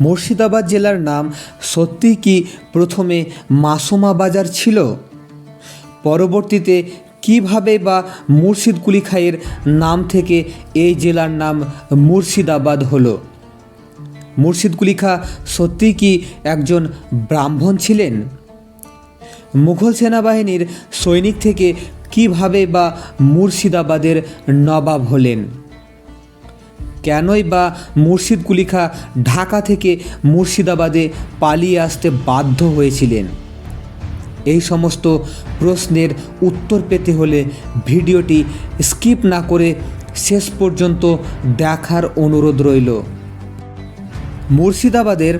মুর্শিদাবাদ জেলার নাম সত্যিই কি প্রথমে মাসুমা বাজার ছিল? পরবর্তীতে কীভাবে বা মুর্শিদ কুলি খাইয়ের নাম থেকে এই জেলার নাম মুর্শিদাবাদ হলো? মুর্শিদ কুলি খা সত্যিই কি একজন ব্রাহ্মণ ছিলেন? মুঘল সেনাবাহিনীর সৈনিক থেকে কীভাবে বা মুর্শিদাবাদের নবাব হলেন? কেনই বা মুর্শিদ কুলিখা ঢাকা থেকে মুর্শিদাবাদে পালিয়ে আসতে বাধ্য হয়েছিলেন? এই সমস্ত প্রশ্নের উত্তর পেতে হলে ভিডিওটি স্কিপ না করে শেষ পর্যন্ত দেখার অনুরোধ রইল। মুর্শিদাবাদের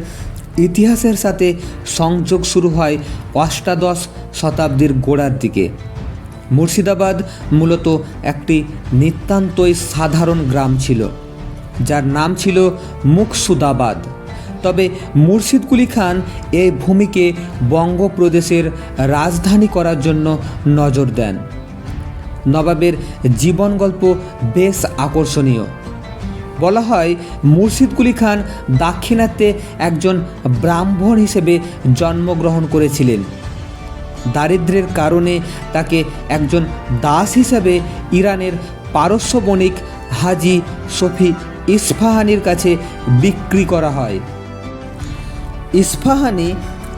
ইতিহাসের সাথে সংযোগ শুরু হয় অষ্টাদশ শতাব্দীর গোড়ার দিকে। মুর্শিদাবাদ মূলত একটি নিতান্তই সাধারণ গ্রাম ছিল। যার নাম ছিল মুকসুদাবাদ। তবে মুর্শিদ কুলি খান এই ভূমিকে বঙ্গপ্রদেশের রাজধানী করার জন্য নজর দেন। নবাবের জীবন গল্প বেশ আকর্ষণীয়। বলা হয়, মুর্শিদ কুলি খান দাক্ষিণাত্যে একজন ব্রাহ্মণ হিসেবে জন্মগ্রহণ করেছিলেন। দারিদ্র্যের কারণে তাকে একজন দাস হিসেবে ইরানের পারস্য বণিক হাজি সফি ইস্ফাহানির কাছে বিক্রি করা হয়। ইস্ফাহানি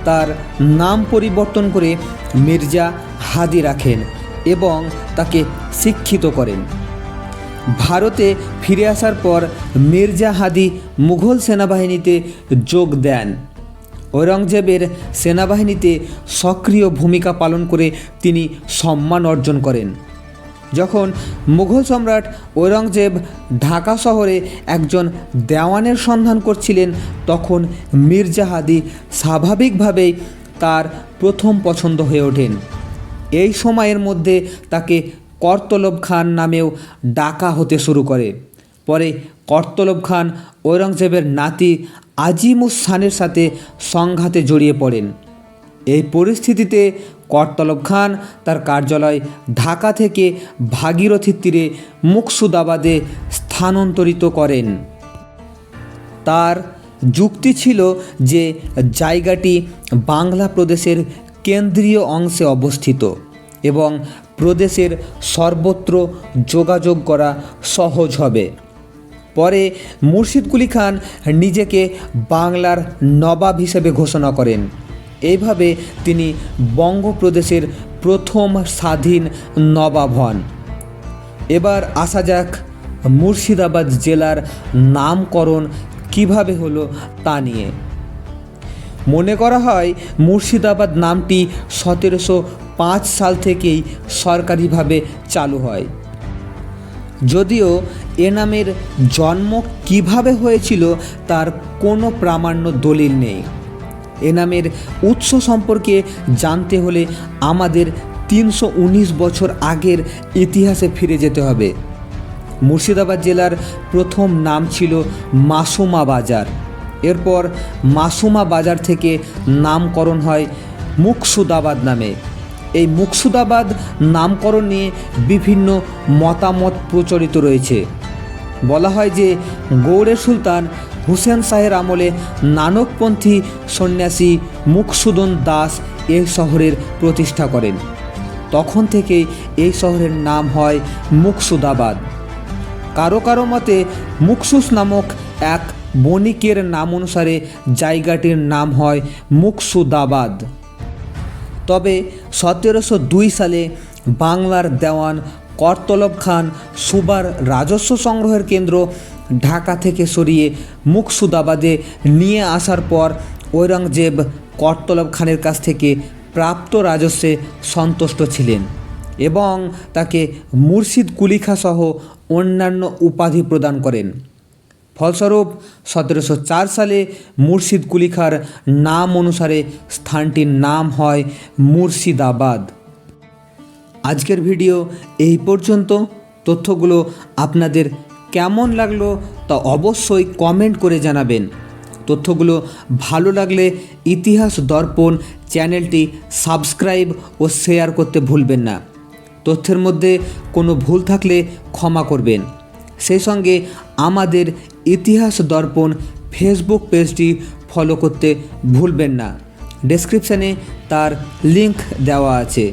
তার নাম পরিবর্তন করে মির্জা হাদি রাখেন এবং তাকে শিক্ষিত করেন। ভারতে ফিরে আসার পর মির্জা হাদি মুঘল সেনাবাহিনীতে যোগ দেন। ঔরঙ্গজেবের সেনাবাহিনীতে সক্রিয় ভূমিকা পালন করে তিনি সম্মান অর্জন করেন। যখন মুঘল সম্রাট ঔরঙ্গজেব ঢাকা শহরে একজন দেওয়ানের সন্ধান করছিলেন, তখন মির্জা হাদি স্বাভাবিকভাবেই তার প্রথম পছন্দ হয়ে ওঠেন। এই সময়ের মধ্যে তাকে করতলব খান নামেও ডাকা হতে শুরু করে। পরে করতলব খান ঔরঙ্গজেবের নাতি আজিমুস খানের সাথে সংঘাতে জড়িয়ে পড়েন। এই পরিস্থিতিতে করতলব খান তার কার্যালয় ঢাকা থেকে ভাগীরথীর তীরে মুকসুদাবাদে স্থানান্তরিত করেন। তার যুক্তি ছিল যে জায়গাটি বাংলা প্রদেশের কেন্দ্রীয় অংশে অবস্থিত এবং প্রদেশের সর্বত্র যোগাযোগ করা সহজ হবে। পরে মুর্শিদ কুলি খান নিজেকে বাংলার নবাব হিসেবে ঘোষণা করেন। এইভাবে তিনি বঙ্গপ্রদেশের প্রথম স্বাধীন নবাব হন। এবার আসা যাক মুর্শিদাবাদ জেলার নামকরণ কীভাবে হলো তা নিয়ে। মনে করা হয়, মুর্শিদাবাদ নামটি সতেরোশো পাঁচ সাল থেকেই সরকারিভাবে চালু হয়। যদিও এ নামের জন্ম কীভাবে হয়েছিল তার কোনো প্রামাণ্য দলিল নেই। এ নামের উৎস সম্পর্কে জানতে হলে আমাদের তিনশো উনিশ বছর আগের ইতিহাসে ফিরে যেতে হবে। মুর্শিদাবাদ জেলার প্রথম নাম ছিল মাসুমা বাজার। এরপর মাসুমা বাজার থেকে নামকরণ হয় মুকসুদাবাদ নামে। এই মুকসুদাবাদ নামকরণ নিয়ে বিভিন্ন মতামত প্রচলিত রয়েছে। বলা হয় যে গৌড়ের সুলতান হুসেন শাহের আমলে নানকপন্থী সন্ন্যাসী মুখসুদন দাস এই শহরের প্রতিষ্ঠা করেন। তখন থেকেই এই শহরের নাম হয় মুকসুদাবাদ। কারও কারও মতে মুকসুস নামক এক বণিকের নাম অনুসারে জায়গাটির নাম হয় মুকসুদাবাদ। তবে সতেরোশো দুই সালে বাংলার দেওয়ান করতলব খান সুবার রাজস্ব সংগ্রহের কেন্দ্র ঢাকা থেকে সরিয়ে মুকসুদাবাদে নিয়ে আসার পর ঔরঙ্গজেব করতলব খানের কাছ থেকে প্রাপ্ত রাজস্বে সন্তুষ্ট ছিলেন এবং তাকে মুর্শিদ কুলিখা সহ অন্যান্য উপাধি প্রদান করেন। ফলস্বরূপ, সতেরোশো চার সালে মুর্শিদ কুলিখার নাম অনুসারে স্থানটির নাম হয় মুর্শিদাবাদ। আজকের ভিডিও এই পর্যন্ত। তথ্যগুলো আপনাদের কেমন লাগল তা অবশ্যই কমেন্ট করে জানাবেন। তথ্যগুলো ভালো লাগলে ইতিহাস দর্পণ চ্যানেলটি সাবস্ক্রাইব ও শেয়ার করতে ভুলবেন না। তথ্যের মধ্যে কোনো ভুল থাকলে ক্ষমা করবেন। সেই সঙ্গে আমাদের ইতিহাস দর্পণ ফেসবুক পেজটি ফলো করতে ভুলবেন না। ডেসক্রিপশানে তার লিংক দেওয়া আছে।